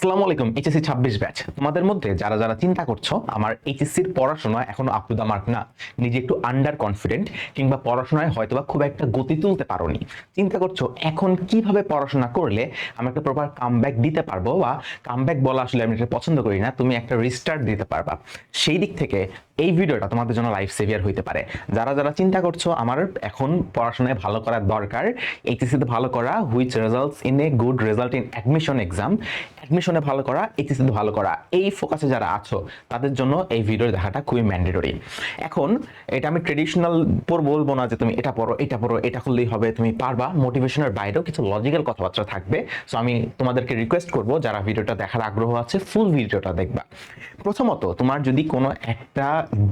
আসসালামু আলাইকুম, এইচএসসি ছাব্বিশ ব্যাচ। তোমাদের মধ্যে যারা যারা চিন্তা করছ, আমার এইচএসসির পড়াশোনা এখনও আপ টু দ্য মার্ক না, নিজে একটু আন্ডার কনফিডেন্ট কিংবা পড়াশোনায় হয়তোবা খুব একটা গতি তুলতে পারোনি। চিন্তা করছ, এখন কীভাবে পড়াশোনা করলে আমি একটা প্রপার কামব্যাক দিতে পারব বা কামব্যাক বলা আসলে আমি এটা পছন্দ করি না, তুমি একটা রিস্টার্ট দিতে পারবা। সেই দিক থেকে এই ভিডিওটা তোমাদের জন্য লাইফ সেভিয়ার হইতে পারে। যারা যারা চিন্তা করছ, আমার এখন পড়াশোনায় ভালো করার দরকার, এইচএসসিতে ভালো করা which results in a good result in admission exam অ্যাডমিশনে ভালো করা এইচএসসিতে ভালো করা, এই ফোকাসে যারা আছো, তাদের জন্য এই ভিডিও দেখাটা খুবই ম্যান্ডেটরি এখন, এটা আমি ট্রেডিশনাল পর বলব না যে তুমি এটা পড়ো এটা পড়ো, এটা করলেই হবে, তুমি পারবা। মোটিভেশনের বাইরেও কিছু লজিক্যাল কথাবার্তা থাকবে। সো আমি তোমাদেরকে রিকোয়েস্ট করব, যারা ভিডিওটা দেখার আগ্রহ আছে ফুল ভিডিওটা দেখবা। প্রথমত, তোমার যদি কোনো একটা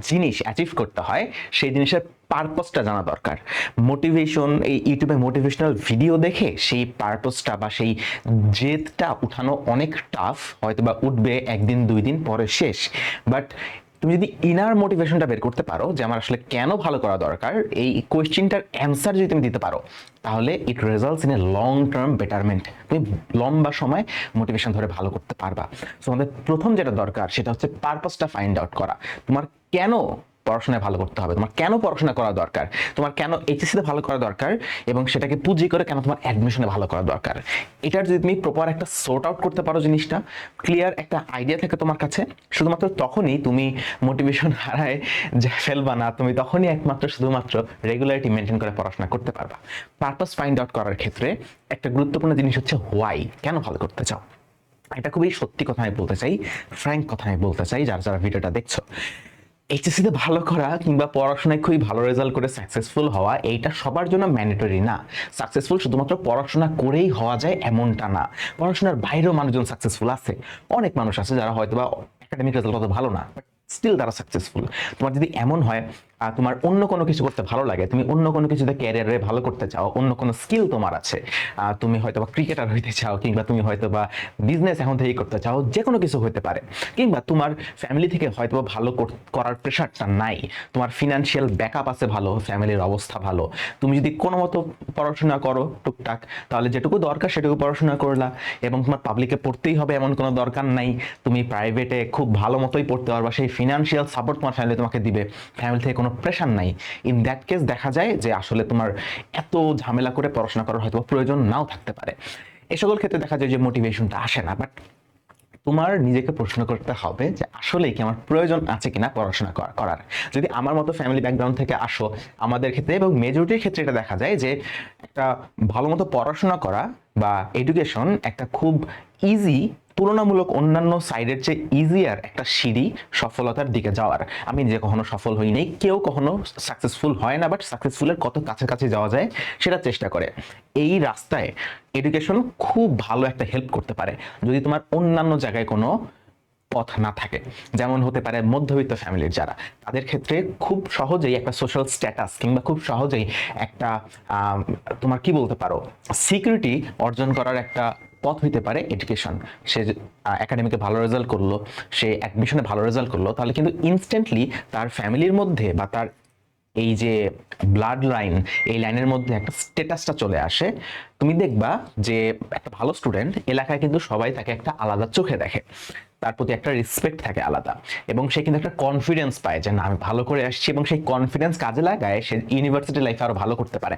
জিনিস অ্যাচিভ করতে হয়, সেই জিনিসের পারপসটা জানা দরকার। মোটিভেশন এই ইউটিউবে মোটিভেশনাল ভিডিও দেখে সেই পারপসটা বা সেই জেদটা উঠানো অনেক টাফ হয়তো বা উঠবে একদিন, দুই দিন, পরে শেষ। বাট তুমি যদি ইনার মোটিভেশনটা বের করতে পারো যে আমার আসলে কেন ভালো করা দরকার, এই কোয়েশ্চেনটার অ্যান্সার যদি তুমি দিতে পারো, তাহলে it results in a long term betterment তুমি লম্বা সময় মোটিভেশন ধরে ভালো করতে পারবা। সো আমাদের প্রথম যেটা দরকার, সেটা হচ্ছে পারপাসটা ফাইন্ড আউট করা। তোমার কেন পড়াশোনায় ভালো করতে হবে। তোমার কেন পড়াশোনা করা দরকার? তোমার কেন এইচএসসিতে ভালো করা দরকার? এবং সেটাকে পুঁজি করে কেন তোমার অ্যাডমিশনে ভালো করা দরকার? এটার যদি তুমি প্রপার একটা সোর্ট আউট করতে পারো জিনিসটা ক্লিয়ার একটা আইডিয়া থাকে তোমার কাছে, শুধুমাত্র তখনই তুমি মোটিভেশন হারায় যে ফেলবা না, তুমি তখনই একমাত্র, শুধুমাত্র রেগুলারিটি মেনটেন করে পড়াশোনা করতে পারবা। পারপাস ফাইন্ড আউট করার ক্ষেত্রে একটা গুরুত্বপূর্ণ জিনিস হচ্ছে হোয়াই কেন ভালো করতে চাও? এটা খুবই সত্যি কথা আমি বলতে চাই ফ্র্যাঙ্ক কথা আমি বলতে চাই, যারা যারা ভিডিওটা দেখছ। এইচএসসিতে ভালো করা কিংবা পড়াশোনায় খুবই ভালো রেজাল্ট করে সাকসেসফুল হওয়া, এইটা সবার জন্য ম্যান্ডেটরি না। সাকসেসফুল শুধুমাত্র পড়াশোনা করেই হওয়া যায় এমনটা না। পড়াশোনার বাইরেও মানুষজন সাকসেসফুল আছে। অনেক মানুষ আছে যারা হয়তো বা একাডেমিক রেজাল্ট অত ভালো না বাট স্টিল তারা সাকসেসফুল তোমার যদি এমন হয় তোমার অন্য কোনো কিছু করতে ভালো লাগে, তুমি অন্য কোনো কিছুতে ক্যারিয়ারে ভালো করতে চাও, অন্য কোনো স্কিল তোমার আছে তুমি হয়তো বা ক্রিকেটার হইতে চাও, কিংবা তুমি হয়তো বা বিজনেস এখন থেকেই করতে চাও, যে কোনো কিছু হতে পারে। কিংবা তোমার ফ্যামিলি থেকে হয়তো বা ভালো করার প্রেশারটা নাই, তোমার ফিনান্সিয়াল ব্যাকআপ আছে ভালো ফ্যামিলির অবস্থা ভালো, তুমি যদি কোনো মতো পড়াশোনা করো টুকটাক, তাহলে যেটুকু দরকার সেটুকু পড়াশোনা করলা, এবং তোমার পাবলিকে পড়তেই হবে এমন কোনো দরকার নাই, তুমি প্রাইভেটে খুব ভালো মতোই পড়তে পারবা, সেই ফিনান্সিয়াল সাপোর্ট তোমার ফ্যামিলি তোমাকে দিবে ফ্যামিলি থেকে কোনো প্রেশার নাই। ইন দ্যাট কেস দেখা যায় যে আসলে তোমার এত ঝামেলা করে পড়াশোনা করার হয়তো প্রয়োজন নাও থাকতে পারে। এ সকল ক্ষেত্রে দেখা যায় যে মোটিভেশনটা আসে না বাট তোমার নিজেকে প্রশ্ন করতে হবে যে আসলেই কি আমার প্রয়োজন আছে কিনা পড়াশোনা করা- করার। যদি আমার মতো ফ্যামিলি ব্যাকগ্রাউন্ড থেকে আসো, আমাদের ক্ষেত্রে এবং মেজরিটির ক্ষেত্রে এটা দেখা যায় যে একটা ভালো মতো পড়াশোনা করা বা এডুকেশন একটা খুব ইজি তুলনামূলক অন্যান্য সাইডের চেয়ে ইজিয়ার একটা সিঁড়ি সফলতার দিকে যাওয়ার। আমি নিজে কখনো সফল হইনি, কেউ কখনো সাকসেসফুল হয় না বাট সাকসেসফুলের কত কাছাকাছি যাওয়া যায় সেটা চেষ্টা করে। এই রাস্তায় এডুকেশন খুব ভালো একটা হেল্প করতে পারে, যদি তোমার অন্যান্য জায়গায় কোনো পথ না থাকে। যেমন হতে পারে মধ্যবিত্ত ফ্যামিলির যারা। তাদের ক্ষেত্রে খুব সহজেই একটা সোশ্যাল স্ট্যাটাস কিংবা খুব সহজেই একটা তোমার কি বলতে পারো? সিকিউরিটি অর্জন করার একটা পথ হইতে পারে এডুকেশন সে একাডেমিকে ভালো রেজাল্ট করল, সে অ্যাডমিশনে ভালো রেজাল্ট করল, তাহলে কিন্তু ইনস্ট্যান্টলি তার ফ্যামিলির মধ্যে বা তার এই যে ব্লাড লাইন এই লাইনের মধ্যে একটা স্টেটাসটা চলে আসে। তুমি দেখবা যে একটা ভালো স্টুডেন্ট এলাকায় কিন্তু সবাই তাকে একটা আলাদা চোখে দেখে। তার প্রতি একটা রেসপেক্ট থাকে আলাদা। এবং সে কিন্তু একটা কনফিডেন্স পায় যে না, আমি ভালো করে আসছি এবং সেই কনফিডেন্স কাজে লাগায় সে ইউনিভার্সিটি লাইফে আরও ভালো করতে পারে।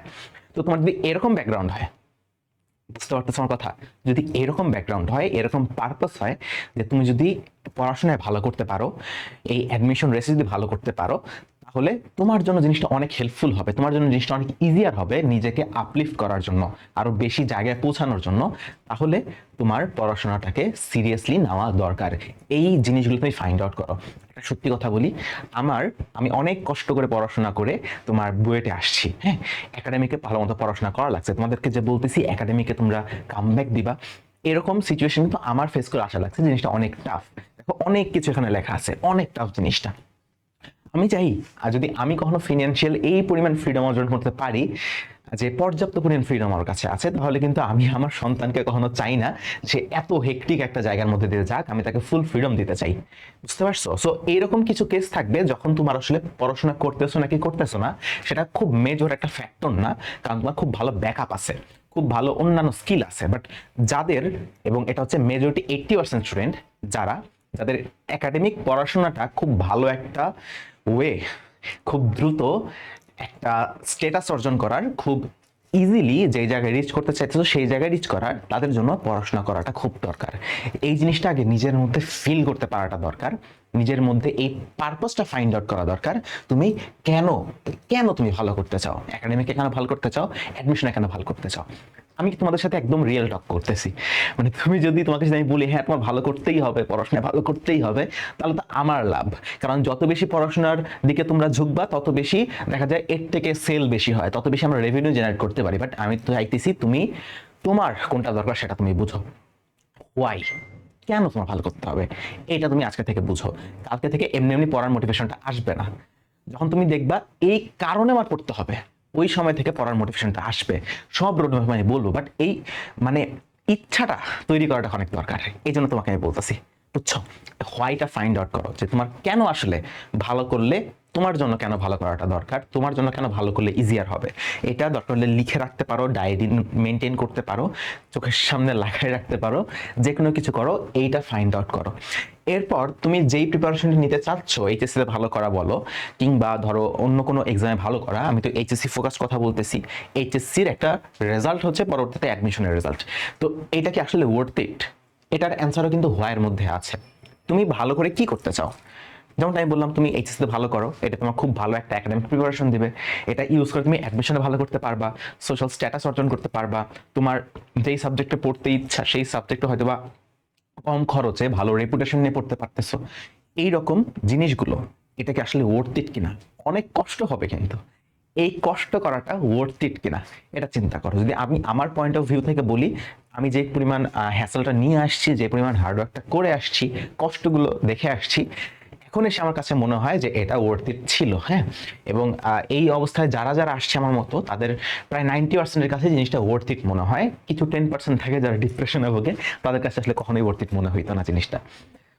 তো তোমার যদি এরকম ব্যাকগ্রাউন্ড হয় বুঝতে পারতেছ আমার কথা। যদি এরকম ব্যাকগ্রাউন্ড হয়, এরকম পারপাস হয়, যে তুমি যদি পড়াশোনায় ভালো করতে পারো, এই অ্যাডমিশন রেসে যদি ভালো করতে পারো তাহলে তোমার জন্য জিনিসটা অনেক হেল্পফুল হবে। তোমার জন্য জিনিসটা অনেক ইজিয়ার হবে নিজেকে আপলিফট করার জন্য, আরও বেশি জায়গায় পৌঁছানোর জন্য। তাহলে তোমার পড়াশোনাটাকে সিরিয়াসলি নেওয়া দরকার। এই জিনিসগুলো তুমি ফাইন্ড আউট করো। একটা সত্যি কথা বলি, আমার, আমি অনেক কষ্ট করে পড়াশোনা করে তোমার বুয়েটে আসছি হ্যাঁ? একাডেমিকে ভালো মতো পড়াশোনা করা লাগছে। তোমাদেরকে যে বলতেছি একাডেমিকে তোমরা কামব্যাক দিবা। এরকম সিচুয়েশন কিন্তু আমার ফেস করে আসা লাগছে। জিনিসটা অনেক টাফ দেখো, অনেক কিছু এখানে লেখা আছে। অনেক টাফ জিনিসটা। আমি চাই, আর যদি আমি কখনো ফিনান্সিয়াল এই পরিমাণ ফ্রিডম অর্জন করতে পারি, যে পর্যাপ্ত পরিমাণ ফ্রিডম আমার কাছে আছে, তাহলে কিন্তু আমি আমার সন্তানকে কখনো চাই না যে এত হেকটিক একটা জায়গার মধ্যে দিয়ে যাক, আমি তাকে ফুল ফ্রিডম দিতে চাই। বুঝতে পারছ? সো এইরকম কিছু কেস থাকবে যখন তোমার আসলে পড়াশোনা করতেছো নাকি করতেছো না, সেটা খুব মেজর একটা ফ্যাক্টর না, কারণ তোমার খুব ভালো ব্যাকআপ আছে, খুব ভালো অন্যান্য স্কিল আছে বাট যাদের, এবং এটা হচ্ছে মেজরিটি এইট্টি পার্সেন্ট স্টুডেন্ট যারা, যাদের একাডেমিক পড়াশোনাটা খুব ভালো একটা ওয়ে খুব দ্রুত একটা স্টেটাস অর্জন করার, খুব ইজিলি যেই জায়গায় রিচ করতে চাইতেছো সেই জায়গায় রিচ করার, তাদের জন্য পড়াশোনা করাটা খুব দরকার। এই জিনিসটা আগে নিজের মধ্যে ফিল করতে পারাটা দরকার, নিজের মধ্যে এই পারপাসটা ফাইন্ড আউট করা দরকার, তুমি কেন কেন তুমি ভালো করতে চাও? একাডেমিকে কেন ভালো করতে চাও? অ্যাডমিশনে কেন ভালো করতে চাও? আমি তোমাদের সাথে একদম রিয়েল টক করতেছি? মানে তুমি যদি তোমাকে যদি আমি বলি হ্যাঁ তোমার ভালো করতেই হবে পড়াশোনা ভালো করতেই হবে, তাহলে তো আমার লাভ। কারণ যত বেশি পড়াশোনার দিকে তোমরা ঝুঁকবা, তত বেশি দেখা যায় এর থেকে সেল বেশি হয়, তত বেশি আমরা রেভিনিউ জেনারেট করতে পারি। বাট আমি তো চাইতেছি তুমি, তোমার কোনটা দরকার সেটা তুমি বুঝো। ওয়াই কেন তোমার ভালো করতে হবে? এটা তুমি আজকে থেকে বুঝো। কালকে থেকে এমনি এমনি পড়ার মোটিভেশনটা আসবে না। যখন তুমি দেখবা, এই কারণে আমার পড়তে হবে। ওই সময় থেকে পড়ার মোটিভেশনটা আসবে। সব রোড আমি বলব বাট এই মানে ইচ্ছাটা তৈরি করাটা অনেক দরকার। এই জন্য তোমাকে আমি বলতেছি। বুঝছ? হোয়াইটা ফাইন্ড আউট করো যে তোমার কেন আসলে ভালো করলে, তোমার জন্য কেন ভালো করাটা দরকার? তোমার জন্য কেন ভালো করলে ইজিয়ার হবে? এটা দরকার হলে লিখে রাখতে পারো ডায়েরি মেনটেন করতে পারো, চোখের সামনে লাগাই রাখতে পারো যে কোনো কিছু করো, এইটা ফাইন্ড আউট করো এরপর তুমি যেই প্রিপারেশনটা নিতে চাচ্ছ এইচএসসিতে ভালো করা বলো, কিংবা ধরো অন্য কোনো এক্সামে ভালো করা, আমি তো এইচএসসি ফোকাস কথা বলতেছি। এইচএসসির একটা রেজাল্ট হচ্ছে পরবর্তীতে অ্যাডমিশনের রেজাল্ট তো এটা কি আসলে ওয়ার্থ ইট এটার অ্যান্সারও কিন্তু হোয়াইয়ের মধ্যে আছে। তুমি ভালো করে কি করতে চাও? যেমন আমি বললাম, তুমি এইচএসসিতে ভালো করো, এটা তোমার খুব ভালো একটা একাডেমিক প্রিপারেশন দিবে। এটা ইউজ করে তুমি অ্যাডমিশনে ভালো করতে পারবা সোশ্যাল স্ট্যাটাস অর্জন করতে পারবা। তোমার যেই সাবজেক্টে পড়তে ইচ্ছা, সেই সাবজেক্টে হয়তো বা কম খরচে ভালো রেপুটেশন নিয়ে পড়তে পারতেছো। এই রকম জিনিসগুলো এটা কি আসলে ওয়ার্থ ইট কিনা? অনেক কষ্ট হবে কিন্তু। এই কষ্ট করাটা ওয়ার্থ ইট কিনা, এটা চিন্তা করো। যদি আমি আমার পয়েন্ট অফ ভিউ থেকে বলি, আমি যে পরিমাণ হ্যাসেলটা নিয়ে আসছি, যে পরিমাণ হার্ডওয়ার্কটা করে আসছি, কষ্টগুলো দেখে আসছি, এখন এসে আমার কাছে মনে হয় যে এটা ওয়ার্থ ইট ছিল হ্যাঁ? এবং এই অবস্থায় যারা যারা আসছে আমার মতো, তাদের প্রায় নাইনটি পার্সেন্টের কাছে জিনিসটা ওয়ার্থ ইট মনে হয়। কিছু টেন পার্সেন্ট থাকে যারা ডিপ্রেশনে ভোগে, তাদের কাছে আসলে কখনোই ওয়ার্থ ইট মনে হইতো না জিনিসটা।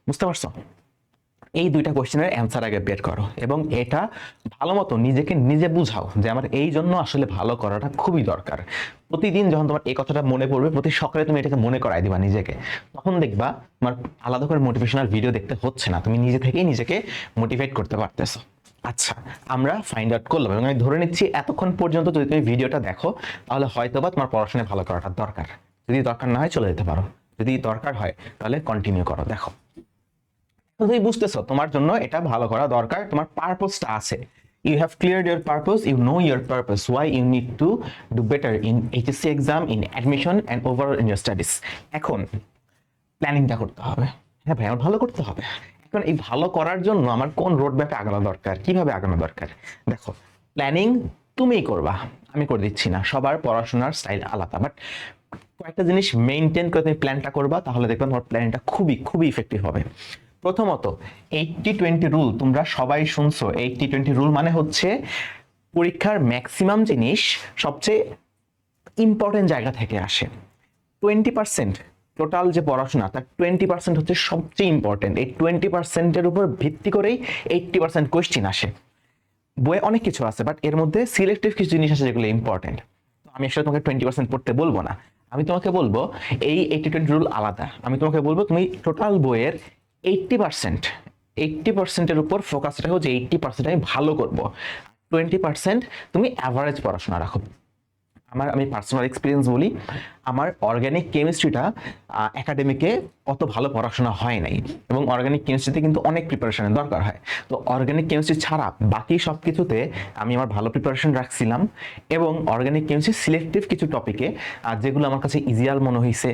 বুঝতে পারছ? এই দুইটা কোশ্চেনের অ্যান্সার আগে বের করো এবং এটা ভালো মতো নিজেকে নিজে বুঝাও যে আমার এই জন্য আসলে ভালো করাটা খুবই দরকার। প্রতিদিন যখন তোমার এই কথাটা মনে পড়বে, প্রতি সকালে তুমি এটাকে মনে করাই দিবা নিজেকে। তখন দেখবা তোমার আলাদা করে মোটিভেশনাল ভিডিও দেখতে হচ্ছে না, তুমি নিজে থেকেই নিজেকে মোটিভেট করতে পারতেছো। আচ্ছা আমরা ফাইন্ড আউট করলাম এবং আমি ধরে নিচ্ছি এতক্ষণ পর্যন্ত যদি তুমি ভিডিওটা দেখো, তাহলে হয়তো বা তোমার পড়াশোনায় ভালো করাটা দরকার। যদি দরকার না হয় চলে যেতে পারো। যদি দরকার হয়, তাহলে কন্টিনিউ করো, দেখো। তুমি বুঝতেছো, তোমার জন্য এটা ভালো করা দরকার, তোমার পারপোজটা আছে। You have clear your purpose you know your purpose why you need to do better in HSC exam in admission and overall in your studies এখন প্ল্যানিংটা করতে হবে। হ্যাঁ ভাই, আমার ভালো করতে হবে। এখন এই ভালো করার জন্য আমার কোন রোড ম্যাপে আগানো দরকার? কীভাবে আগানো দরকার? দেখো প্ল্যানিং তুমিই করবা, আমি করে দিচ্ছি না। সবার পড়াশোনার স্টাইল আলাদা বাট কয়েকটা জিনিস মেনটেন করে তুমি প্ল্যানটা করবা, তাহলে দেখবে তোমার প্ল্যানটা খুবই খুবই ইফেক্টিভ হবে। প্রথমত এইটটি টোয়েন্টি রুল তোমরা সবাই শুনছো। এইটটি টোয়েন্টি রুল মানে হচ্ছে পরীক্ষার ম্যাক্সিমাম জিনিস সবচেয়ে ইম্পর্টেন্ট জায়গা থেকে আসে। টোয়েন্টি পার্সেন্ট টোটাল যে পড়াশোনা, তার টোয়েন্টি পার্সেন্ট হচ্ছে সবচেয়ে ইম্পর্টেন্ট এই টোয়েন্টি পার্সেন্টের উপর ভিত্তি করেই এইটটি পার্সেন্ট কোয়েশ্চেন আসে। বইয়ে অনেক কিছু আছে বাট এর মধ্যে সিলেক্টিভ কিছু জিনিস আছে যেগুলো ইম্পর্টেন্ট তো আমি আসলে তোমাকে টোয়েন্টি পার্সেন্ট পড়তে বলব না। আমি তোমাকে বলব, এই এইটি টোয়েন্টি রুল আলাদা। আমি তোমাকে বলব, তুমি টোটাল বইয়ের এইটটি পার্সেন্ট এইটটি পার্সেন্টের উপর ফোকাস রাখো যে এইটটি পার্সেন্ট আমি ভালো করব। টোয়েন্টি পার্সেন্ট তুমি অ্যাভারেজ পড়াশোনা রাখো। আমার, আমি পার্সোনাল এক্সপিরিয়েন্স বলি, আমার অর্গ্যানিক কেমিস্ট্রিটা একাডেমিকে অত ভালো পড়াশোনা হয় নাই এবং অর্গ্যানিক কেমিস্ট্রিতে কিন্তু অনেক প্রিপারেশনের দরকার হয়। তো অর্গ্যানিক কেমিস্ট্রি ছাড়া বাকি সব কিছুতে আমি আমার ভালো প্রিপারেশন রাখছিলাম এবং অর্গ্যানিক কেমিস্ট্রি সিলেক্টিভ কিছু টপিকে যেগুলো আমার কাছে ইজিয়াল মনে হয়েছে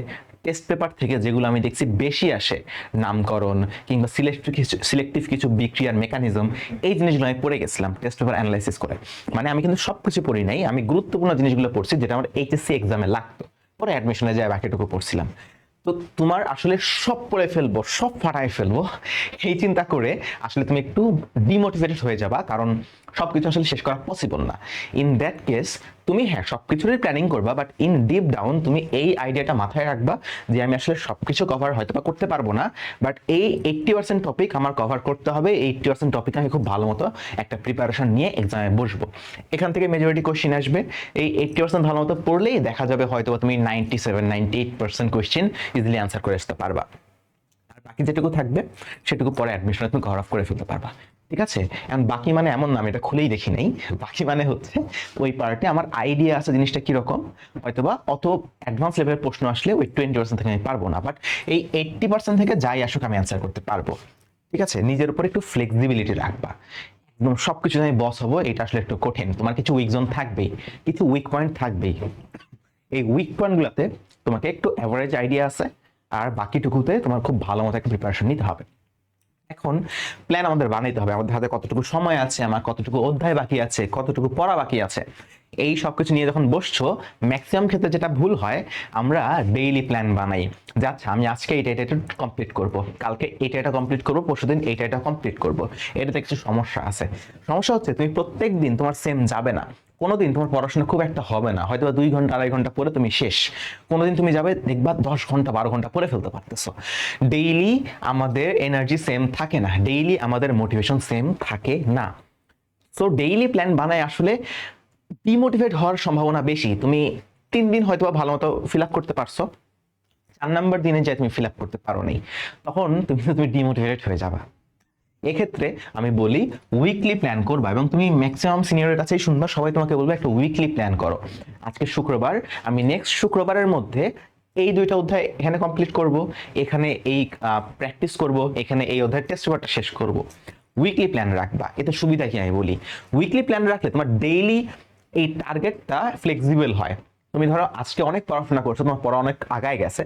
টেস্ট পেপার থেকে যেগুলো আমি দেখছি বেশি আসে, নামকরণ কিংবা সিলেক্টিভ কিছু সিলেক্টিভ কিছু বিক্রিয়ার মেকানিজম এই জিনিসগুলো আমি পড়ে গেছিলাম টেস্ট পেপার অ্যানালাইসিস করে। মানে আমি কিন্তু সব কিছু পড়ি নাই, আমি গুরুত্বপূর্ণ জিনিসগুলো পড়ছি যেটা আমার এইচএসসি এক্সামে লাগতো। পরে অ্যাডমিশনে যায় বাকিটুকু পড়ছিলাম। তো তোমার আসলে সব পড়ে ফেলব, সব ফাটায় ফেলব, এই চিন্তা করে আসলে তুমি একটু ডিমোটিভেটেড হয়ে যাবা, কারণ সবকিছু আসলে শেষ করা পসিবল না। ইন দ্যাট কেস তুমি হ্যাঁ সবকিছুরই প্ল্যানিং করবা বাট ইন ডিপ ডাউন তুমি এই আইডিয়াটা মাথায় রাখবা যে আমি আসলে সবকিছু কভার হয়তো বা করতে পারব না বাট এই এইট্টি পার্সেন্ট টপিক আমার কভার করতে হবে এইট্টি পার্সেন্ট টপিক আমি খুব ভালো মতো একটা প্রিপারেশন নিয়ে এক্সামে বসবো। এখান থেকে মেজরিটি কোশ্চেন আসবে। এই এইট্টি পার্সেন্ট ভালো মতো পড়লেই দেখা যাবে হয়তো তুমি ninety seven ninety eight percent question easily answer করে আসতে পারবা। আর বাকি যেটুকু থাকবে, সেটুকু পরে অ্যাডমিশনে তুমি কভার আপ করে ফেলতে পারবা। ঠিক আছে? এখন বাকি মানে এমন না, আমি এটা খুলেই দেখি নাই। বাকি মানে হচ্ছে, ওই পার্টে আমার আইডিয়া আছে জিনিসটা কীরকম? হয়তোবা অত অ্যাডভান্স লেভেলের প্রশ্ন আসলে ওই টোয়েন্টি পার্সেন্ট থেকে আমি পারব না বাট এই এইট্টি পার্সেন্ট থেকে যাই আসুক আমি অ্যান্সার করতে পারব। ঠিক আছে? নিজের উপর একটু ফ্লেক্সিবিলিটি রাখবা। একদম সব কিছু আমি বস হব, এটা আসলে একটু কঠিন। তোমার কিছু উইক জোন থাকবেই, কিছু উইক পয়েন্ট থাকবেই। এই উইক পয়েন্টগুলোতে তোমাকে একটু অ্যাভারেজ আইডিয়া আছে, আর বাকিটুকুতে তোমার খুব ভালো মতো একটা প্রিপারেশন নিতে হবে। এখন প্ল্যান আমাদের বানাইতে হবে। আমাদের হাতে কতটুকু সময় আছে, আমার কতটুকু অধ্যায় বাকি আছে, কতটুকু পড়া বাকি আছে। এই সব কিছু নিয়ে যখন বসছো ম্যাক্সিমাম ক্ষেত্রে যেটা ভুল হয়, আমরা ডেইলি প্ল্যান বানাই। যে আচ্ছা আমি আজকে এটা এটা কমপ্লিট করব। কালকে এটা এটা কমপ্লিট করব, পরশুদিন এটা এটা কমপ্লিট করব। এটাতে কিছু সমস্যা আছে। সমস্যা হচ্ছে, তুমি প্রত্যেক দিন তোমার সেম যাবে না। কোনোদিন তোমার পড়াশোনা খুব একটা হবে না। হয়তো দুই ঘণ্টা, আড়াই ঘণ্টা পরে তুমি শেষ। কোনোদিন তুমি যাবে, দেখবা দশ ঘণ্টা, বারো ঘণ্টা পরে ফেলতে পারতেছো। ডেইলি আমাদের এনার্জি সেম থাকে না। ডেইলি আমাদের মোটিভেশন সেম থাকে না। সো ডেইলি প্ল্যান বানায় আসলে ডিমোটিভেট হওয়ার সম্ভাবনা বেশি। তুমি তিন দিন হয়তো ভালো মতো ফিল আপ করতে পারছ। চার নাম্বার দিনে যাই তুমি ফিল আপ করতে পারো নি তখন তুমি তুমি ডিমোটিভেটেড হয়ে যাবা। এক্ষেত্রে আমি বলি উইকলি প্ল্যান করবা এবং তুমি ম্যাক্সিমাম সিনিয়রের কাছেই শুনবা, সবাই তোমাকে বলবে একটা উইকলি প্ল্যান করো। আজকে শুক্রবার, আমি নেক্সট শুক্রবারের মধ্যে এই দুইটা অধ্যায় এখানে কমপ্লিট করব, এখানে এই প্র্যাকটিস করব, এখানে এই অধ্যায় টেস্ট পেপারটা শেষ করব। উইকলি প্ল্যান রাখবা, এতে সুবিধা কি আমি বলি? উইকলি প্ল্যান রাখলে তোমার ডেইলি এই টার্গেটটা ফ্লেক্সিবল হয়। তুমি ধরো আজকে অনেক পড়াশোনা করছ, তোমার পড়া অনেক আগায় গেছে।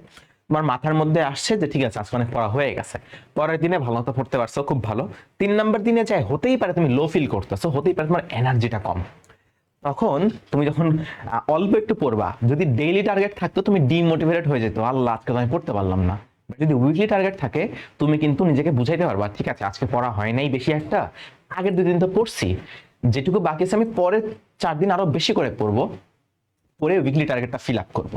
তোমার মাথার মধ্যে আসছে যে, ঠিক আছে, আজকে অনেক পড়া হয়ে গেছে। পরের দিনে ভালো মতো পড়তে পারছ, খুব ভালো। তিন নম্বর দিনে চাই হতেই পারে তুমি লো ফিল করতেছো, হতেই পারে তোমার এনার্জিটা কম। তখন তুমি যখন অল্প একটু পড়বা, যদি ডেইলি টার্গেট থাকতো, তুমি ডিমোটিভেটেড হয়ে যেত। আল্লাহ, আজকে আমি পড়তে পারলাম না। যদি উইকলি টার্গেট থাকে, তুমি কিন্তু নিজেকে বুঝাইতে পারবা, ঠিক আছে, আজকে পড়া হয় নাই বেশি একটা, আগের দুদিন তো পড়ছি। যেটুকু বাকি আছে, আমি পরের চার দিন আরও বেশি করে পড়ব, পরে উইকলি টার্গেটটা ফিল আপ করব।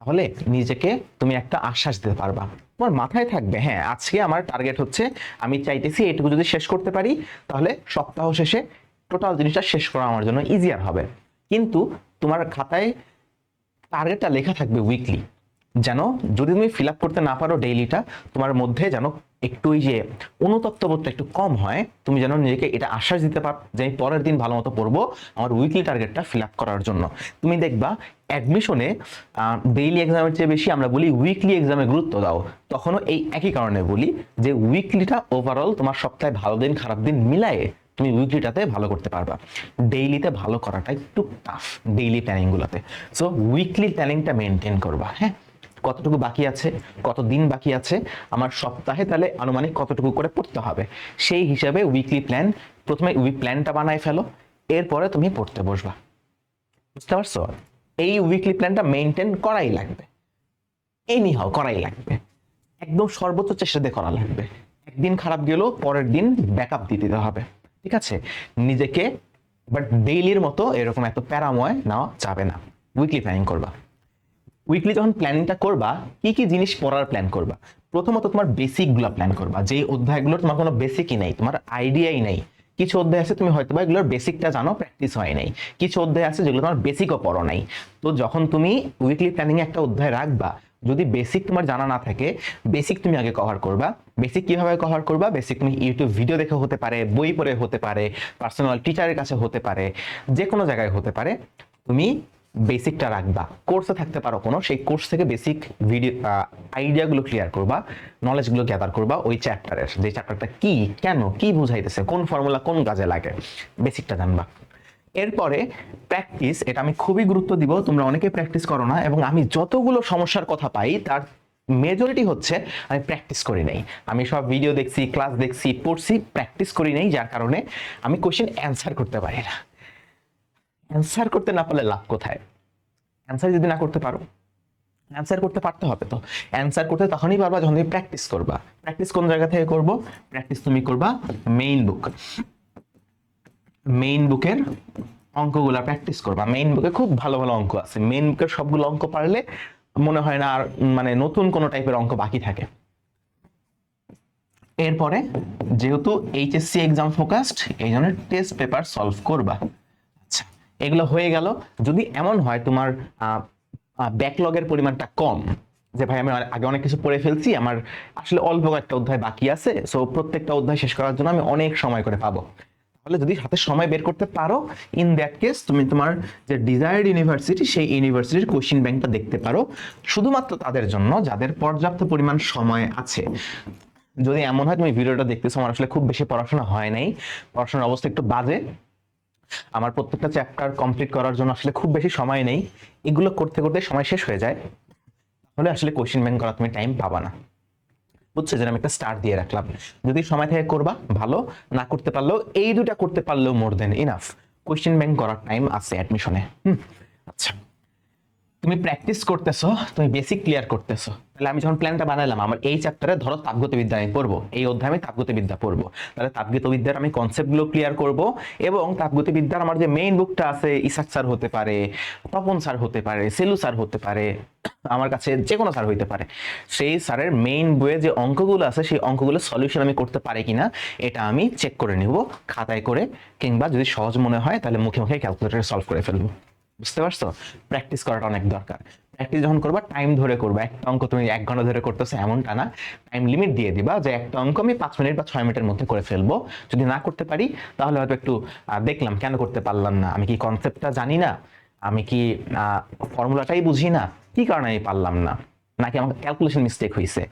তাহলে নিজেকে তুমি একটা আশ্বাস দিতে পারবা। তোমার মাথায় থাকবে হ্যাঁ আজকে আমার টার্গেট হচ্ছে, আমি চাইতেছি এটুকু যদি শেষ করতে পারি, তাহলে সপ্তাহ শেষে টোটাল জিনিসটা শেষ করা আমার জন্য ইজিয়ার হবে। কিন্তু তোমার খাতায় টার্গেটটা লেখা থাকবে উইকলি যেন যদি তুমি ফিল আপ করতে না পারো ডেইলিটা তোমার মধ্যে যেন একটু ওই যে অনুতপ্তবোধটা একটু কম হয়, তুমি যেন নিজেকে এটা আশ্বাস দিতে পার যে আমি পরের দিন ভালো মতো পড়ব আমার উইকলি টার্গেটটা ফিল আপ করার জন্য। তুমি দেখবা অ্যাডমিশনে ডেইলি এক্সামের চেয়ে বেশি আমরা বলি উইকলি এক্সামে গুরুত্ব দাও। তখনও এই একই কারণে বলি যে উইকলিটা ওভারঅল তোমার সপ্তাহে ভালো দিন, খারাপ দিন মিলায়ে তুমি উইকলিটাতে ভালো করতে পারবা। ডেইলিতে ভালো করাটা একটু টাফ ডেইলি প্ল্যানিংগুলোতে সো উইকলি প্ল্যানিংটা মেনটেন করবা হ্যাঁ? কতটুকু বাকি আছে, কত দিন বাকি আছে, আমার সপ্তাহে তাহলে আনুমানিক কতটুকু করে পড়তে হবে। সেই হিসাবে উইকলি প্ল্যান প্রথমে উইক প্ল্যানটা বানায় ফেলো, এরপরে তুমি পড়তে বসবা। বুঝতে পারছ? এই উইকলি প্ল্যানটা মেনটেন করাই লাগবে। এনি হাও করাই লাগবে। একদম সর্বোচ্চ চেষ্টা দিয়ে করা লাগবে। একদিন খারাপ গেলেও পরের দিন ব্যাকআপ দিয়ে দিতে হবে। ঠিক আছে? নিজেকে বাট ডেইলির মতো এরকম এত প্যারাময় নেওয়া যাবে না। উইকলি প্ল্যানিং করবা। উইকলি যখন প্ল্যানিংটা করবা, কি কি জিনিস পড়ার প্ল্যান করবা? প্রথমত তোমার বেসিকগুলো প্ল্যান করবা। যে অধ্যায়গুলোর তোমার কোনো বেসিকই নেই, তোমার আইডিয়াই নেই। কিছু অধ্যায় আছে তুমি হয়তো বা এগুলোর বেসিকটা জানো প্র্যাকটিস হয় নাই। কিছু অধ্যায় আছে যেগুলো তোমার বেসিকও পড়ো নাই। তো যখন তুমি উইকলি প্ল্যানিং একটা অধ্যায় রাখবা, যদি বেসিক তোমার জানা না থাকে বেসিক তুমি আগে কভার করবা। বেসিক কীভাবে কভার করবা? বেসিক তুমি ইউটিউব ভিডিও দেখে হতে পারে, বই পড়ে হতে পারে পার্সোনাল টিচারের কাছে হতে পারে যে কোনো জায়গায় হতে পারে। তুমি বেসিকটা রাখবা। কোর্সে থাকতে পারো কোনো, সেই কোর্স থেকে বেসিক ভিডিও আইডিয়াগুলো ক্লিয়ার করবা নলেজগুলো গ্যাদার করবা ওই চ্যাপ্টারের যে চ্যাপ্টারটা কি, কেন, কি বুঝাইতেছে, কোন ফর্মুলা কোন কাজে লাগে বেসিকটা জানবা। এরপরে প্র্যাকটিস এটা আমি খুবই গুরুত্ব দিব, তোমরা অনেকে প্র্যাকটিস করো না, এবং আমি যতগুলো সমস্যার কথা পাই, তার মেজরিটি হচ্ছে আমি প্র্যাকটিস করি নাই। আমি সব ভিডিও দেখছি ক্লাস দেখছি, পড়ছি প্র্যাকটিস করি নাই, যার কারণে আমি কোশ্চেন অ্যান্সার করতে পারি না। অ্যান্সার করতে না পারলে লাভ কোথায়? অ্যান্সার যদি না করতে পারো অ্যান্সার করতে পারতে হবে তো। অ্যান্সার করতে তখনই পারবা যখন তুমি প্র্যাকটিস করবা। প্র্যাকটিস কোন জায়গা থেকে করব? প্র্যাকটিস তুমি করবা মেইন বুক মেইন বুকের অঙ্কগুলো প্র্যাকটিস করবা। মেইন বুকে খুব ভালো ভালো অঙ্ক আছে। মেইন বুকের সবগুলো অঙ্ক পারলে মনে হয় না আর মানে নতুন কোনো টাইপের অঙ্ক বাকি থাকে। এরপরে যেহেতু এইচএসসি এক্সাম ফোকাসড এই জন্য টেস্ট পেপার সলভ করবা। এগুলো হয়ে গেল। যদি এমন হয় তোমার ব্যাকলগের পরিমাণটা কম, যে ভাই আমি আগে অনেক কিছু পড়ে ফেলছি, আমার আসলে অল্প একটা অধ্যায় বাকি আছে সো প্রত্যেকটা অধ্যায় শেষ করার জন্য আমি অনেক সময় করে পাবো। তাহলে যদি হাতে সময় বের করতে পারো ইন দ্যাট কেস তুমি তোমার যে ডিজায়ার্ড ইউনিভার্সিটি সেই ইউনিভার্সিটির কোশ্চিন ব্যাংকটা দেখতে পারো। শুধুমাত্র তাদের জন্য, যাদের পর্যাপ্ত পরিমাণ সময় আছে। যদি এমন হয় তুমি ভিডিওটা দেখতেছো, আমার আসলে খুব বেশি পড়াশোনা হয় নাই। পড়াশোনার অবস্থা একটু বাজে। আমার প্রত্যেকটা চ্যাপ্টার কমপ্লিট করার জন্য আসলে খুব বেশি সময় নেই। এগুলো করতে করতে সময় শেষ হয়ে যায়। তাহলে আসলে কোয়েশ্চেন ব্যাংক করা তুমি টাইম পাবা না। বুঝছ? যে আমি একটা স্টার দিয়ে রাখলাম। যদি সময় থেকে করবা, ভালো। না করতে পারলেও, এই দুটা করতে পারলেও more than enough question bank করার টাইম আছে অ্যাডমিশনে হুম? আচ্ছা। তুমি প্র্যাকটিস করতেছো, তুমি বেসিক ক্লিয়ার করতেছো। তাহলে আমি যখন প্ল্যানটা বানালাম, আমার এই চ্যাপ্টারে ধরো তাপগত বিদ্যা আমি পড়ব, এই অধ্যায়ে আমি তাপগত বিদ্যা পড়ব। তাহলে তাপগত বিদ্যার আমি কনসেপ্টগুলো ক্লিয়ার করব এবং তাপগত বিদ্যার আমার যে মেইন বুকটা আছে, ইসাক স্যার হতে পারে, তপন স্যার হতে পারে, সেলু স্যার হতে পারে, আমার কাছে যে কোনো স্যার হইতে পারে। সেই স্যারের মেইন বইয়ে যে অঙ্কগুলো আছে, সেই অঙ্কগুলো সলিউশন আমি করতে পারি কিনা, এটা আমি চেক করে নিব, খাতায় করে, কিংবা যদি সহজ মনে হয়, তাহলে মুখে মুখে ক্যালকুলেটরে সলভ করে ফেলব। বুঝতে পারছ? প্র্যাকটিস করাটা অনেক দরকার। প্র্যাকটিস যখন করবা টাইম ধরে করবা। একটা অঙ্ক তুমি এক ঘণ্টা ধরে করতেছো, এমনটা না। টাইম লিমিট দিয়ে দিবা যে একটা অঙ্ক আমি পাঁচ মিনিট বা ছয় মিনিটের মধ্যে করে ফেলব। যদি না করতে পারি, তাহলে হয়তো একটু দেখলাম কেন করতে পারলাম না। আমি কি কনসেপ্টটা জানি না? আমি কি ফর্মুলাটাই বুঝি না? কি কারণে আমি পারলাম না? নাকি আমার ক্যালকুলেশন মিস্টেক হয়েছে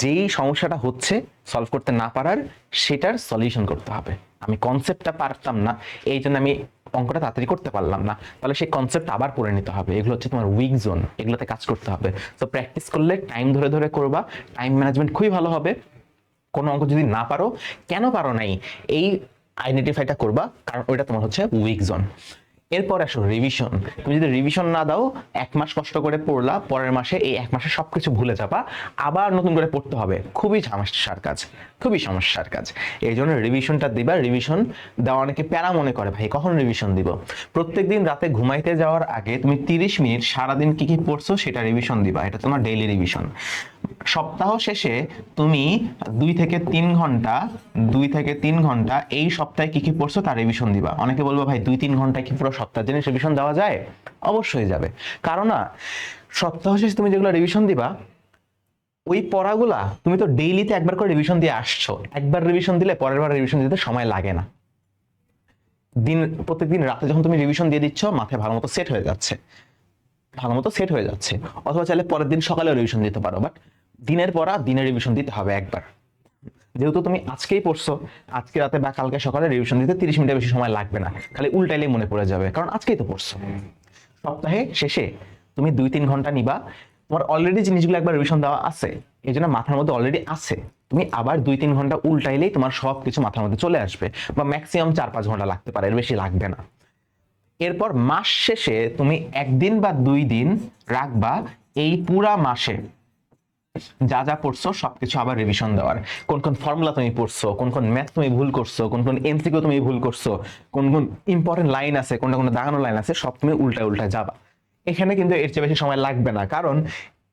যেই সমস্যাটা হচ্ছে সলভ করতে না পারার, সেটার সলিউশন করতে হবে। আমি কনসেপ্টটা পারতাম না। এই জন্য আমি অঙ্কটা তাড়াতাড়ি করতে পারলাম না। তাহলে সেই কনসেপ্ট আবার পড়ে নিতে হবে। এগুলো হচ্ছে তোমার উইক জোন এগুলোতে কাজ করতে হবে। তো প্র্যাকটিস করলে টাইম ধরে ধরে করবা টাইম ম্যানেজমেন্ট খুবই ভালো হবে। কোনো অঙ্ক যদি না পারো, কেন পারো নাই? এই আইডেন্টিফাইটা করবা, কারণ ওইটা তোমার হচ্ছে উইক জোন এরপর আসো রিভিশন তুমি যদি রিভিশন না দাও, এক মাস কষ্ট করে পড়লা, পরের মাসে এই এক মাসে সবকিছু ভুলে যাবা, আবার নতুন করে পড়তে হবে। খুবই সমস্যার কাজ, খুবই সমস্যার কাজ। এই জন্য রিভিশনটা দিবা রিভিশন দেওয়া অনেকে প্যারা মনে করে, ভাই, কখন রিভিশন দিব? প্রত্যেকদিন রাতে ঘুমাইতে যাওয়ার আগে তুমি তিরিশ মিনিট সারাদিন কি কি পড়ছো সেটা রিভিশন দিবা, এটা তোমার ডেইলি রিভিশন সপ্তাহ শেষে তুমি দুই থেকে তিন ঘণ্টা, দুই থেকে তিন ঘণ্টা এই সপ্তাহে কি কি পড়ছো তার রিভিশন দিবা। অনেকে বলব, ভাই, দুই তিন ঘন্টায় কি পুরো সপ্তাহ জিনিস রিভিশন দেওয়া যায়? অবশ্যই যাবে। কারণ না, সপ্তাহ শেষে তুমি যেগুলো রিভিশন দিবা, ওই পড়াগুলা তুমি তো ডেইলিতে একবার করে রিভিশন দিয়ে আসছো। একবার রিভিশন দিলে পরের বার রিভিশন দিতে সময় লাগে না। দিন, প্রত্যেকদিন রাতে যখন তুমি রিভিশন দিয়ে দিচ্ছ, মাথায় ভালো মতো সেট হয়ে যাচ্ছে। ভালো মতো সেট হয়ে যাচ্ছে। অথবা চাইলে পরের দিন সকালে রিভিশন দিতে পারো। বাট দিনের পড়া দিনে রিভিশন দিতে হবে একবার। যেহেতু তুমি আজকেই পড়ছো, আজকে রাতে বা কালকে সকালে রিভিশন দিতে তিরিশ মিনিটের বেশি সময় লাগবে না। খালি উল্টাইলেই মনে পড়ে যাবে, কারণ আজকেই তো পড়ছো। সপ্তাহে শেষে তুমি দুই তিন ঘণ্টা নিবা। তোমার অলরেডি জিনিসগুলো একবার রিভিশন দেওয়া আছে, এই জন্য মাথার মধ্যে অলরেডি আছে। তুমি আবার দুই তিন ঘণ্টা উল্টাইলেই তোমার সব কিছু মাথার মধ্যে চলে আসবে, বা ম্যাক্সিমাম চার পাঁচ ঘণ্টা লাগতে পারে, এর বেশি লাগবে না। এরপর মাস শেষে তুমি একদিন বা দুই দিন রাখবা, এই পুরা মাসে যা যা পড়ছো সবকিছু আবার রিভিশন দেওয়ার। কোন কোন ফর্মুলা তুমি পড়ছো, কোন কোন ম্যাথ তুমি ভুল করছ, কোন কোন এমসিকিউ তুমি ভুল করছ, কোন কোন ইম্পর্টেন্ট লাইন আছে, কোনটা কোনটা দাগানো লাইন আছে, সব তুমি উল্টা উল্টা যাবা। এখানে কিন্তু এর চেয়ে বেশি সময় লাগবে না, কারণ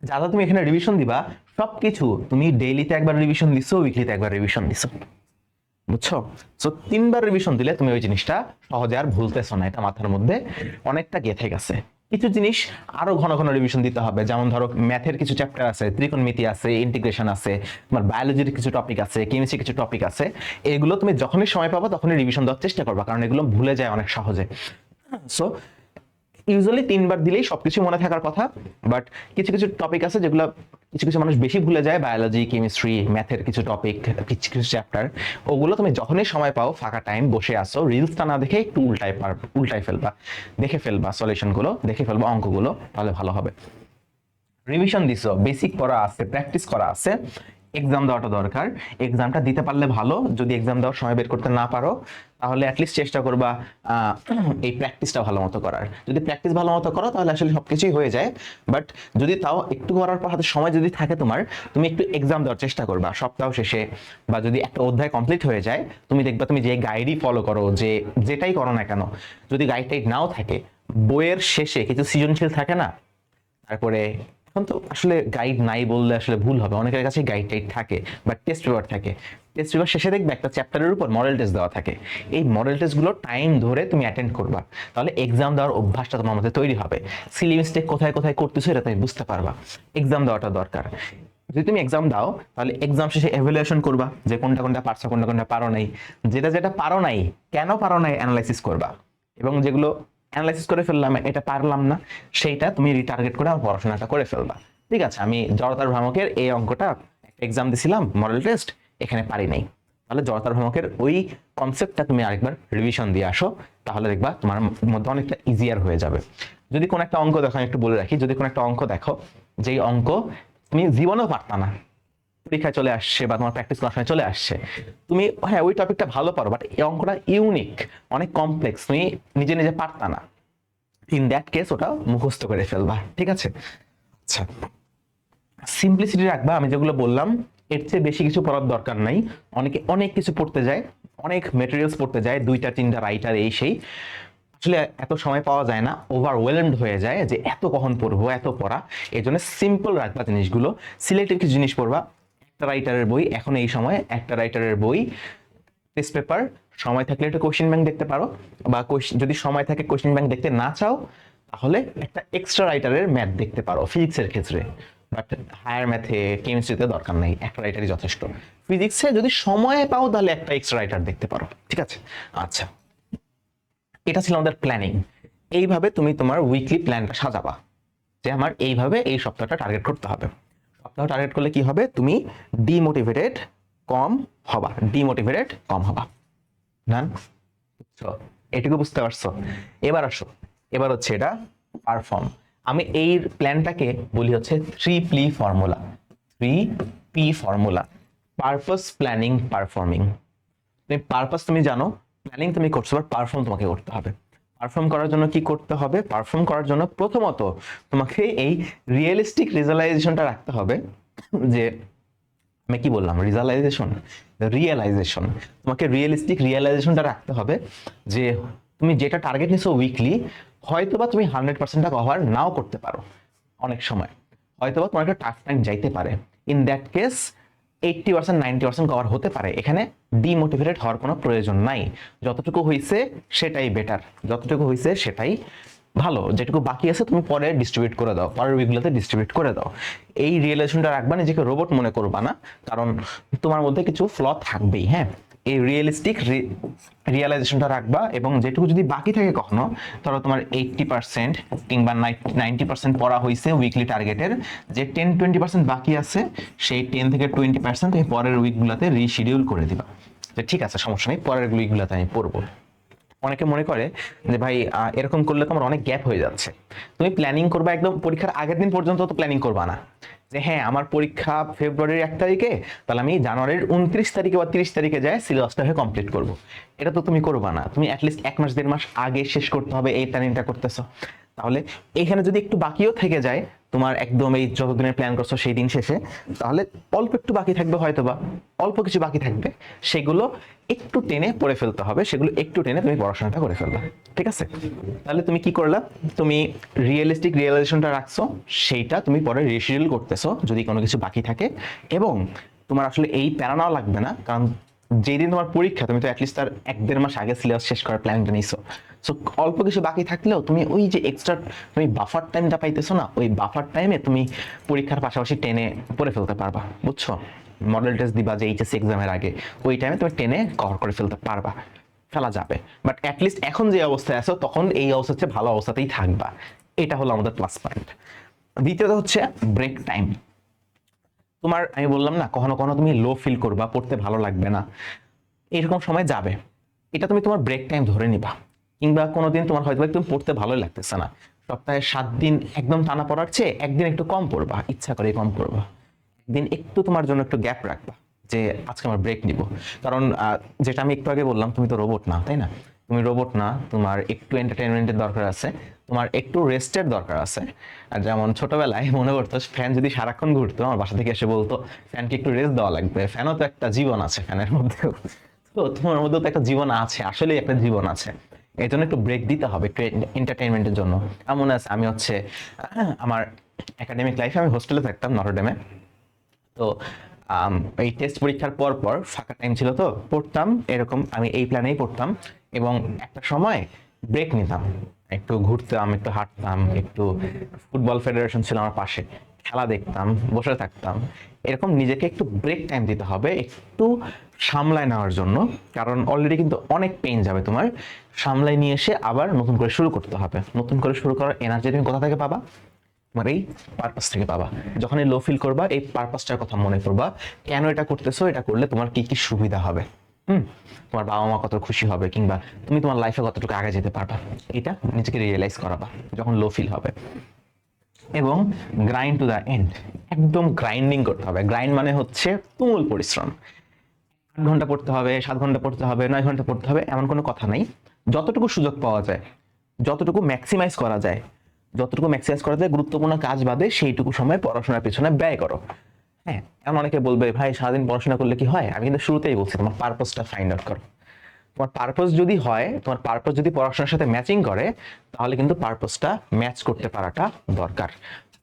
যা যা তুমি এখানে রিভিশন দিবা, সবকিছু তুমি ডেইলিতে একবার রিভিশন দিছো উইকলিতে একবার রিভিশন দিছো। বুঝছ? সো তিনবার রিভিশন দিলে তুমি ওই জিনিসটা সহজে আর ভুলতেছো না, এটা মাথার মধ্যে অনেকটা গেথে গেছে। কিছু জিনিস আরও ঘন ঘন রিভিশন দিতে হবে। যেমন ধরো ম্যাথের কিছু চ্যাপ্টার আছে, ত্রিকোণমিতি আছে ইন্টিগ্রেশন আছে, তোমার বায়োলজির কিছু টপিক আছে কেমিস্ট্রি কিছু টপিক আছে। এগুলো তুমি যখনই সময় পাবো, তখনই রিভিশন দেওয়ার চেষ্টা করবা, কারণ এগুলো ভুলে যায় অনেক সহজে। সো ইউজুয়ালি তিনবার দিলেই সবকিছু মনে থাকার কথা বাট কিছু কিছু টপিক আছে যেগুলো কিছু কিছু মানুষ বেশি ভুলে যায় বায়োলজি কেমিস্ট্রি ম্যাথের কিছু টপিক কিছু কিছু চ্যাপ্টার ওগুলো তুমি যখনই সময় পাও, ফাঁকা টাইম বসে আসো রিলসটা না দেখে একটু উল্টাই পার উল্টাই ফেলবা, দেখে ফেলবা সলিউশনগুলো দেখে ফেলবা অঙ্কগুলো, তাহলে ভালো হবে। রিভিশন দিছো বেসিক পড়া আছে প্র্যাকটিস করা আছে এক্সাম দেওয়াটা দরকার। এক্সামটা দিতে পারলে ভালো, যদি এক্সাম দেওয়ার সময় বের করতে না পারো, তাহলে অ্যাটলিস্ট চেষ্টা করবা এই প্র্যাকটিসটা ভালো মতো করার। যদি প্র্যাকটিস ভালো মতো করো, তাহলে আসলে সব কিছুই হয়ে যায়। বাট যদি তাও একটু করার পর হাতে সময় যদি থাকে তোমার, তুমি একটু এক্সাম দেওয়ার চেষ্টা করবা সপ্তাহ শেষে। বা যদি একটা অধ্যায় কমপ্লিট হয়ে যায়, তুমি দেখবা তুমি যে গাইডই ফলো করো, যে যেটাই করো না কেন, যদি গাইড টাইড নাও থাকে, বইয়ের শেষে কিছু সৃজনশীল থাকে না? তারপরে এখন তো আসলে গাইড নাই বললে আসলে ভুল হবে। অনেকের কাছে গাইড টাইড থাকে বা টেস্ট পেপার থাকে। টেস্ট পেপার শেষে দেখবে একটা চ্যাপ্টারের উপর মডেল টেস্ট দেওয়া থাকে। এই মডেল টেস্টগুলো টাইম ধরে তুমি অ্যাটেন্ড করবা। তাহলে এক্সাম দেওয়ার অভ্যাসটা তোমার মধ্যে তৈরি হবে। সিলি মিস্টেক কোথায় কোথায় করতেছো এটা তুমি বুঝতে পারবা। এক্সাম দেওয়াটা দরকার। যদি তুমি এক্সাম দাও, তাহলে এক্সাম শেষে এভ্যালুয়েশন করবা যে কোনটা কোনটা পারছ, কোনটা কোনটা পারো নাই। যেটা যেটা পারো নাই, কেন পারো নাই অ্যানালাইসিস করবা। এবং যেগুলো অ্যানালাইসিস করে ফেললাম, এটা পারলাম না, সেইটা তুমি রিটার্গেট করে আমার পড়াশোনাটা করে ফেলবা। ঠিক আছে, আমি জড়তার ভ্রামকের এই অঙ্কটা এক্সাম দিছিলাম মডেল টেস্ট এখানে পারি নাই। তাহলে জড়তার ভ্রামকের ওই কনসেপ্টটা তুমি আরেকবার রিভিশন দিয়ে আসো, তাহলে দেখবা তোমার মধ্যে অনেকটা ইজিয়ার হয়ে যাবে। যদি কোনো একটা অঙ্ক দেখো, আমি একটু বলে রাখি, যদি কোনো একটা অঙ্ক দেখো, যেই অঙ্ক তুমি জীবনেও পারতা না পরীক্ষায় চলে আসছে বা তোমার প্র্যাকটিস সময় চলে আসছে। তুমি হ্যাঁ ওই টপিকটা ভালো পারো বাট এই অঙ্কটা ইউনিক অনেক কমপ্লেক্স তুমি নিজে নিজে পারতা না। ইন দ্যাট কেস ওটা মুখস্থ করে ফেলবা, ঠিক আছে? আচ্ছা সিম্পলিসিটি রাখবা, আমি যেগুলো বললাম, এর চেয়ে বেশি কিছু পড়ার দরকার নাই। অনেকে অনেক কিছু পড়তে যায়, অনেক মেটেরিয়ালস পড়তে যায়, দুইটা, তিনটা রাইটার এই সেই। আসলে এত সময় পাওয়া যায় না ওভারওয়েলমড হয়ে যায় যে এত কখন পড়ব, এত পড়া। এই জন্য সিম্পল রাখবা জিনিসগুলো সিলেক্টিভ কিছু জিনিস পড়বা। রাইটারের বই, এখন এই সময় একটা রাইটারের বই টেস্ট পেপার সময় থাকলে একটা কোশ্চেন ব্যাংক দেখতে পারো, বা যদি সময় থাকে কোশ্চেন ব্যাংক দেখতে না চাও, তাহলে একটা এক্সট্রা রাইটারের ম্যাথ দেখতে পারো ফিজিক্সের ক্ষেত্রে। বাট হায়ার ম্যাথে কেমিস্ট্রিতে দরকার নেই একটা রাইটারই যথেষ্ট। ফিজিক্সে যদি সময় পাও, তাহলে একটা এক্সট্রা রাইটার দেখতে পারো, ঠিক আছে? আচ্ছা। এটা ছিল আমাদের প্ল্যানিং এইভাবে তুমি তোমার উইকলি প্ল্যানটা সাজাবা, যে আমার এইভাবে এই সপ্তাহটা টার্গেট করতে হবে। সপ্তাহ টার্গেট করলে কি হবে? তুমি ডিমোটিভেটেড কম হবা। ডিমোটিভেটেড কম হবা। না বুঝছ এটুকু বুঝতে পারছ? এবার আসো। এবার হচ্ছে এটা পারফর্ম আমি এই প্ল্যানটাকে বলি হচ্ছে three P formula three P formula purpose planning performing তুমি পারপাস তুমি জানো প্ল্যানিং তুমি করছ বাট পারফর্ম তোমাকে করতে হবে। পারফর্ম করার জন্য কি করতে হবে? পারফর্ম করার জন্য প্রথমত তোমাকে এই রিয়েলিস্টিক রিজালাইজেশনটা রাখতে হবে, যে আমি কি বললাম? রিজালাইজেশন রিয়েলাইজেশন তোমাকে রিয়েলিস্টিক রিয়েলাইজেশনটা রাখতে হবে, যে তুমি যেটা টার্গেট নিছো উইকলি হয়তোবা তুমি হান্ড্রেড পার্সেন্টটা কভার নাও করতে পারো অনেক সময়। হয়তোবা তোমার একটা টাফ টাইম যাইতে পারে। In that case eighty percent ninety percent cover হতে পারে। এখানে ডিমোটিভেটেড হওয়ার কোনো প্রয়োজন নাই। যতটুকু হয়েছে সেটাই বেটার যতটুকু হয়েছে সেটাই ভালো। যেটুকু বাকি আছে তুমি পরে ডিস্ট্রিবিউট করে দাও। পরের উইকগুলোতে ডিস্ট্রিবিউট করে দাও। এই রিয়েলেশনটা রাখবা, নিজেকে রোবট মনে করবা না। কারণ তোমার মধ্যে কিছু ফ্ল থাকবেই হ্যাঁ? এই রিয়েলিস্টিক রিয়েলাইজেশনটা রাখবা এবং যেটুকু যদি বাকি থাকে কখনো, ধরো তোমার এইটটি পার্সেন্ট কিংবা নাইনটি পার্সেন্ট পড়া হয়েছে উইকলি টার্গেটের যে টেন টোয়েন্টি পার্সেন্ট বাকি আছে, সেই টেন থেকে টোয়েন্টি পার্সেন্ট তুমি পরের উইকগুলোতে রিশিডিউল করে দিবা। যে ঠিক আছে, সমস্যা নেই, পরের উইকগুলোতে আমি পড়ব। অনেকে মনে করে যে, ভাই এরকম করলে তো আমার অনেক গ্যাপ হয়ে যাচ্ছে। তুমি প্ল্যানিং করবা একদম পরীক্ষার আগের দিন পর্যন্ত তো প্ল্যানিং করবা না। যে হ্যাঁ আমার পরীক্ষা ফেব্রুয়ারির এক তারিখে, তাহলে আমি জানুয়ারির উনত্রিশ তারিখে বা তিরিশ তারিখে যায় সিলেবাসটা হয়ে কমপ্লিট করব। এটা তো তুমি করবা না। তুমি অ্যাটলিস্ট এক মাস, দেড় মাস আগে শেষ করতে হবে, এই প্ল্যানিংটা করতেছো। তাহলে এখানে যদি একটু বাকিও থেকে যায়, তোমার একদম এই যতদিনের প্ল্যান করছ সেই দিন শেষে, তাহলে অল্প একটু বাকি থাকবে হয়তো বা অল্প কিছু বাকি থাকবে, সেগুলো একটু টেনে পড়ে ফেলতে হবে, সেগুলো একটু টেনে তুমি পড়াশোনাটা করে ফেলবে, ঠিক আছে? তাহলে তুমি কি করলা? তুমি রিয়েলিস্টিক রিয়েলাইজেশনটা রাখছো, সেইটা তুমি পরে রিশিডিউল করতেছো, যদি কোনো কিছু বাকি থাকে, এবং তোমার আসলে এই প্যারা নেওয়া লাগবে না, কারণ যেই দিন তোমার পরীক্ষা, তুমি তো অ্যাটলিস্ট তার এক দেড় মাস আগে সিলেবাস শেষ করার প্ল্যানটা নিছো সো অল্প কিছু বাকি থাকলেও তুমি ওই যে এক্সট্রা তুমি বাফার টাইমটা পাইতেছো না, ওই বাফার টাইমে তুমি পরীক্ষার পাশাপাশি টেনে পড়ে ফেলতে পারবা, বুঝছ? মডেল টেস্ট দিবা যে এইচএসসি এক্সামের আগে, ওই টাইমে তুমি টেনে কভার করে ফেলতে পারবা, ফেলা যাবে। বাট অ্যাটলিস্ট এখন যে অবস্থায় আছো, তখন এই অবস্থা হচ্ছে ভালো অবস্থাতেই থাকবা। এটা হলো আমাদের প্লাস পয়েন্ট দ্বিতীয়ত হচ্ছে ব্রেক টাইম তোমার, আমি বললাম না, কখনো কখনো তুমি লো ফিল করবা, পড়তে ভালো লাগবে না। এরকম সময় যাবে। এটা তুমি তোমার ব্রেক টাইম ধরে নিবা। কিংবা কোনোদিন তোমার হয়তো একদম পড়তে ভালোই লাগতেছে না। সপ্তাহে সাত দিন একদম টানা পড়ার চেয়ে একদিন একটু কম পড়বা, ইচ্ছা করে কম পড়বা। দিন একটু তোমার জন্য একটু গ্যাপ রাখবা, যে আজকে আমার ব্রেক নিব। কারণ যেটা আমি একটু আগে বললাম, তুমি তো রোবট না, তাই না? তুমি রোবট না, তোমার একটু এন্টারটেনমেন্টের দরকার আছে, তোমার একটু রেস্টের দরকার আছে। আর যেমন ছোটবেলায় মনে করতো ফ্যান যদি সারাক্ষণ ঘুরতো, আমার বাসা থেকে এসে বলতো ফ্যানকে একটু রেস্ট দেওয়া লাগবে। ফ্যানও তো একটা জীবন আছে ফ্যানের মধ্যেও। তো তোমার মধ্যেও তো একটা জীবন আছে, আসলেই একটা জীবন আছে। এই জন্য একটু ব্রেক দিতে হবে, একটু এন্টারটেনমেন্টের জন্য। এমন আছে, আমি হচ্ছে আমার একাডেমিক লাইফে আমি হোস্টেলে থাকতাম নটরডেমে তো এই টেস্ট পরীক্ষার পর পর ফাঁকা টাইম ছিল তো, পড়তাম, এরকম আমি এই প্ল্যানেই পড়তাম। এবং একটা সময় ব্রেক নিতাম। একটু ঘুরতাম, একটু হাঁটতাম, একটু ফুটবল ফেডারেশন ছিল আমার পাশে, খেলা দেখতাম, বসে থাকতাম। এরকম নিজেকে একটু ব্রেক টাইম দিতে হবে, একটু সামলায় নেওয়ার জন্য, কারণ অলরেডি কিন্তু অনেক পেন যাবে তোমার। সামলায় নিয়ে এসে আবার নতুন করে শুরু করতে হবে। নতুন করে শুরু করার এনার্জি তুমি কোথা থেকে পাবা? তোমার এই পারপাস থেকে পাবা। যখন এই লো ফিল করবা, এই পারপাসটার কথা মনে করবা, কেন এটা করতেছো, এটা করলে তোমার কি কি সুবিধা হবে? তোমার বাবা মা কত খুশি হবে কিংবা তুমি তোমার লাইফে কতটুকু আগে যেতে পারবা, এটা নিজেকে রিয়েলাইজ করাবা, যখন লো ফিল হবে। এবং গ্রাইন্ড টু দ্য এন্ড একদম গ্রাইন্ডিং করতে হবে। গ্রাইন্ড মানে হচ্ছে তুমুল পরিশ্রম। আট ঘণ্টা পড়তে হবে, সাত ঘণ্টা পড়তে হবে, নয় ঘণ্টা পড়তে হবে, এমন কোনো কথা নাই। যতটুকু সুযোগ পাওয়া যায়, যতটুকু ম্যাক্সিমাইজ করা যায়, যতটুকু ম্যাক্সিমাইজ করা যায়, গুরুত্বপূর্ণ কাজ বাদে সেইটুকু সময় পড়াশোনার পেছনে ব্যয় করো। হ্যাঁ এমন অনেকে বলবে, ভাই, সারাদিন পড়াশোনা করলে কি হয়? আমি কিন্তু শুরুতেই বলছি, তোমার পারপোজটা ফাইন্ড আউট করো। তোমার পারপোজ যদি হয়, তোমার পারপোজ যদি পড়াশোনার সাথে ম্যাচিং করে, তাহলে কিন্তু পারপোজটা ম্যাচ করতে পারাটা দরকার।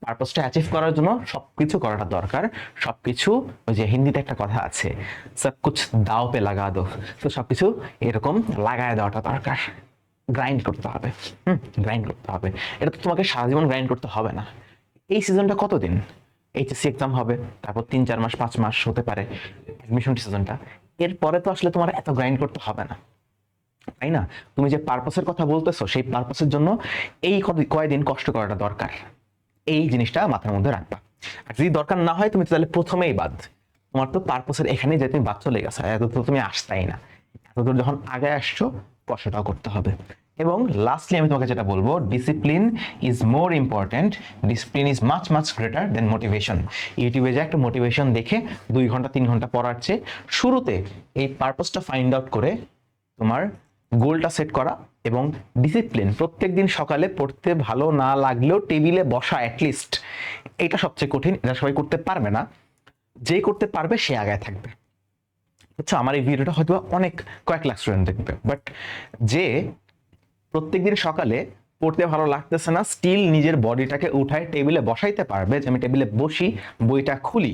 পারপোজটা অ্যাচিভ করার জন্য সবকিছু করাটা দরকার। সবকিছু, ওই যে হিন্দিতে একটা কথা আছে, সব কিছু দাও পে লাগা দো। তো সবকিছু এরকম লাগায় দেওয়াটা দরকার। গ্রাইন্ড করতে হবে, হুম গ্রাইন্ড করতে হবে। এটা তো তোমাকে সারা জীবন গ্রাইন্ড করতে হবে না। এই সিজনটা কতদিন? এইচএসসি এক্সাম হবে, তারপর তিন, চার মাস, পাঁচ মাস হতে পারে অ্যাডমিশন সিজনটা এরপরে তো আসলে তোমার এত গ্রাইন্ড করতে হবে না। তাই না? তুমি যে পারপাসের কথা বলতেছো, সেই পারপাসের জন্য এই কদি- কয়দিন কষ্ট করাটা দরকার? এই জিনিসটা মাথার মধ্যে রাখবা। আর যদি দরকার না হয়, তুমি তাহলে প্রথমেই বাদ। তোমার তো পারপাসের এখানেই যে তুমি বাদ চলে গেছো, এত তো তুমি আসতাই না। এত এতদূর যখন আগে আসছো, কষ্টটাও করতে হবে। এবং লাস্টলি আমি তোমাকে যেটা বলব discipline is more important discipline is much much greater than motivation ইউটিউবে যে একটা মোটিভেশন দেখে দুই ঘণ্টা, তিন ঘণ্টা পড়ার চেয়ে শুরুতে এই পারপাসটা ফাইন্ড আউট করে তোমার গোলটা সেট করা এবং ডিসিপ্লিন প্রত্যেক দিন সকালে পড়তে ভালো না লাগলেও টেবিলে বসা অ্যাটলিস্ট এটা সবচেয়ে কঠিন, এটা সবাই করতে পারবে না। যে করতে পারবে, সে আগায় থাকবে। আচ্ছা আমার এই ভিডিওটা হয়তো অনেক কয়েক লাখ স্টুডেন্ট দেখবে বাট যে প্রত্যেকদিন সকালে পড়তে ভালো লাগতেছে না স্টিল নিজের বডিটাকে উঠায় টেবিলে বসাইতে পারবে যে আমি টেবিলে বসি, বইটা খুলি।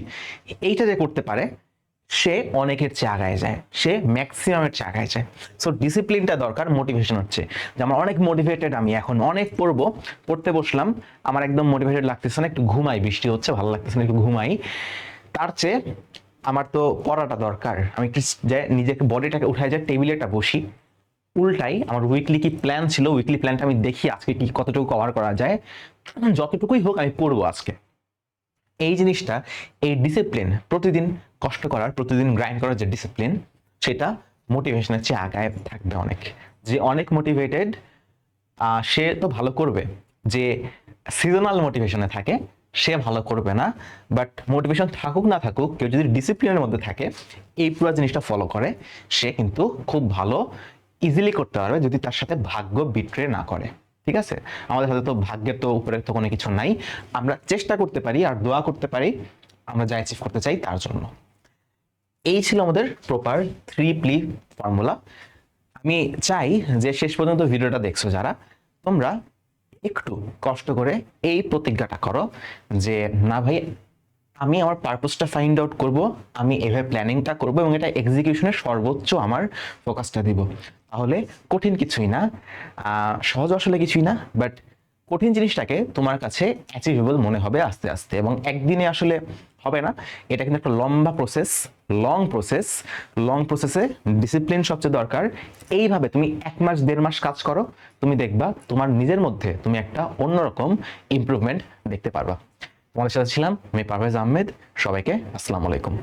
এইটা যে করতে পারে, সে অনেকের চেয়ে আগায় যায়, সে ম্যাক্সিমামের চেয়ে আগায় যায় সো ডিসিপ্লিনটা দরকার মোটিভেশন হচ্ছে। যে আমার অনেক মোটিভেটেড আমি এখন অনেক পড়ব, পড়তে বসলাম, আমার একদম মোটিভেটেড লাগতেছে না, একটু ঘুমাই, বৃষ্টি হচ্ছে, ভালো লাগতেছে না, একটু ঘুমাই। তার চেয়ে আমার তো পড়াটা দরকার, আমি একটু নিজেকে বডিটাকে উঠায় যায় টেবিলেটা বসি উল্টাই আমার উইকলি কি প্ল্যান ছিল? উইকলি প্ল্যানটা আমি দেখি আজকে কি কতটুকু কভার করা যায়। যতটুকুই হোক আমি পড়ব আজকে। এই জিনিসটা, এই ডিসিপ্লিন প্রতিদিন কষ্ট করার, প্রতিদিন গ্রাইন্ড করার যে ডিসিপ্লিন সেটা মোটিভেশনের চেয়ে আগায় থাকবে অনেক। যে অনেক মোটিভেটেড সে তো ভালো করবে। যে সিজনাল মোটিভেশনে থাকে, সে ভালো করবে না। বাট মোটিভেশন থাকুক, না থাকুক, কেউ যদি ডিসিপ্লিনের মধ্যে থাকে, এই পুরো জিনিসটা ফলো করে, সে কিন্তু খুব ভালো ইজিলি করতে পারবে যদি তার সাথে ভাগ্য বিট্রে না করে, ঠিক আছে? আমাদের সাথে তো ভাগ্যের তো উপরে তো কোনো কিছু নাই। আমরা চেষ্টা করতে পারি আর দোয়া করতে পারি, আমরা যা অ্যাচিভ করতে চাই তার জন্য। এই ছিল আমাদের প্রপার থ্রি প্লি ফর্মুলা আমি চাই যে শেষ পর্যন্ত ভিডিওটা দেখছ যারা, তোমরা একটু কষ্ট করে এই প্রতিজ্ঞাটা করো যে, না ভাই, আমি আমার পারপোজটা ফাইন্ড আউট করব, আমি এভাবে প্ল্যানিংটা করব এবং এটা এক্সিকিউশনের সর্বোচ্চ আমার ফোকাসটা দিব। তাহলে কঠিন কিছুই না। সহজ আসলে কিছুই না বাট কঠিন জিনিসটাকে তোমার কাছে অ্যাচিভেবল মনে হবে আস্তে আস্তে এবং একদিনে আসলে হবে না। এটা কিন্তু একটা লম্বা প্রসেস লং প্রসেস লং প্রসেসে ডিসিপ্লিন সবচেয়ে দরকার। এইভাবে তুমি এক মাস, দেড় মাস কাজ করো, তুমি দেখবা তোমার নিজের মধ্যে তুমি একটা অন্যরকম ইমপ্রুভমেন্ট দেখতে পারবা। তোমাদের সাথে ছিলাম, আমি পারভেজ আহমেদ, সবাইকে আসসালামু আলাইকুম।